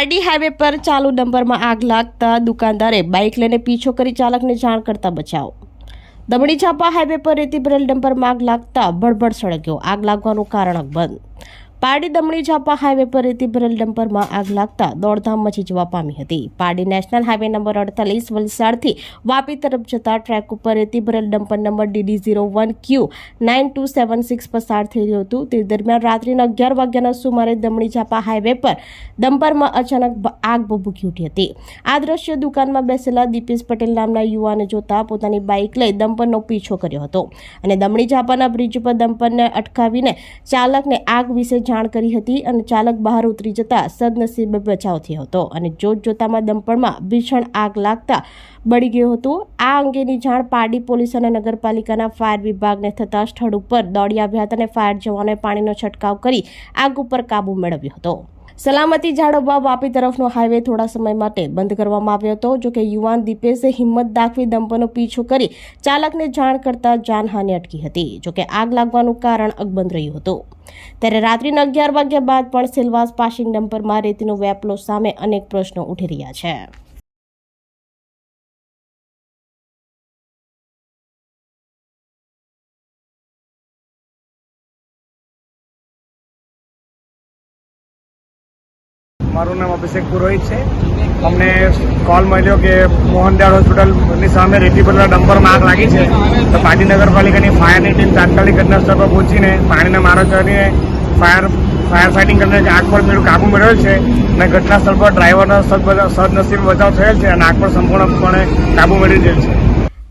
Pardi highway પર ચાલુ નંબરમાં આગ લાગતા દુકાનદારે બાઇક લઈને પીછો કરી ચાલકને જાણ કરતા બચાવ. દમણી છાપા હાઈવે પર રેતી ભરેલ ડમ્પરમાં આગ લાગતા ભડભડ સળગ્યો. આગ લાગવાનું કારણ અકબંધ. પારડી દમણી ઝાપા હાઈવે પર રેતી ભરેલ ડમ્પરમાં આગ લાગતા દોડધામ મચી જવા પામી હતી. પારડી નેશનલ હાઈવે નંબર અડતાલીસ વલસાડથી વાપી તરફ જતા ટ્રેક ઉપર રેતી ભરેલ dumper number DD zero one Q nine two seven six પસાર થઈ રહ્યું હતું. તે દરમિયાન રાત્રિના અગિયાર વાગ્યાના સુમારે દમણી ચાપા હાઈવે પર ડમ્પરમાં અચાનક આગ ભભૂકી ઉઠી હતી. આ દ્રશ્ય દુકાનમાં બેસેલા દીપેશ પટેલ નામના યુવાને જોતા પોતાની બાઇક લઈ દંપરનો પીછો કર્યો હતો અને દમણી ચાપાના બ્રિજ ઉપર દંપરને અટકાવીને ચાલકને આગ વિશે જાણ કરી હતી અને ચાલક બહાર ઉતરી જતા સદનસીબે બચાવ થયો હતો અને જોત જોતામાં દંપરમાં ભીષણ આગ લાગતા બળી ગયું હતું. આ અંગેની જાણ પારડી પોલીસ અને નગરપાલિકાના ફાયર વિભાગને થતા સ્થળ ઉપર દોડી આવ્યા હતા અને ફાયર જવાનોએ પાણીનો છંટકાવ કરી આગ ઉપર કાબુ મેળવ્યો હતો. સલામતી જાળવવા વાપી તરફનો હાઈવે થોડા સમય માટે બંધ કરવામાં આવ્યો હતો. જોકે યુવાન દીપેશે હિંમત દાખવી દંપનો પીછો કરી ચાલકને જાણ કરતા જાનહાનિ અટકી હતી. જોકે આગ લાગવાનું કારણ અકબંધ રહ્યું હતું. ત્યારે રાત્રિના અગિયાર વાગ્યા બાદ પણ સેલવાસ પાસિંગ ડમ્પરમાં રેતીનો વેપલો સામે અનેક પ્રશ્નો ઉઠી રહ્યા છે. મારું નામ અભિષેક પુરોહિત છે. અમને કોલ મળ્યો કે મોહનદયાળ હોસ્પિટલની સામે રેતી પરના ડમ્પરમાં આગ લાગી છે. તો પાટી નગરપાલિકાની ફાયરની ટીમ તાત્કાલિક ઘટના સ્થળ પર પહોંચીને પાણીના મારો કરીને ફાયર ફાયર ફાઇટિંગ કરીને આગ પર મેળવું કાબુ મેળવેલ છે અને ઘટના સ્થળ પર ડ્રાઈવરનો સદ સદનસીબ બચાવ થયેલ છે અને આગ પર સંપૂર્ણપણે કાબુ મેળવી દેલ છે.